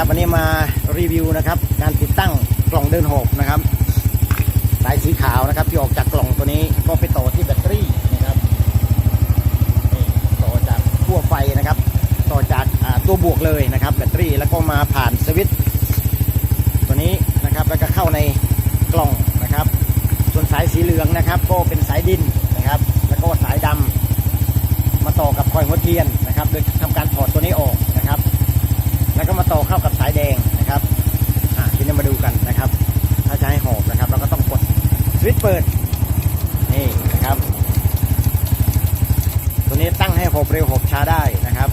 นะครับวันนี้มารีวิวนะครับ การติดตั้งกล่องเดินหอบนะครับสายสีขาวนะครับ ที่ออกจากกล่องตัวนี้ก็ไปต่อที่แบตเตอรี่นะครับนี่ต่อจากขั้วไฟนะครับ ต่อจากตัวบวกเลยนะครับ แบตเตอรี่แล้วก็มาผ่านสวิตช์ตัวนี้นะครับแล้วก็เข้าในกล่องนะครับ ส่วนสายสีเหลืองนะครับ ก็เป็นสายดินนะครับ แล้วก็สายดำมาต่อกับคอยหัวเทียนนะครับ โดยทำการถอดตัวนี้ออกนะครับ แล้ว ก็มาต่อเข้ากับสายแดงนะครับอะทีนี้มาดูกันนะครับ ถ้าจะให้หอบนะครับ เราก็ต้องกดสวิตช์เปิดนี่นะครับ ตัวนี้ตั้งให้หอบเร็วหอบช้าได้นะครับ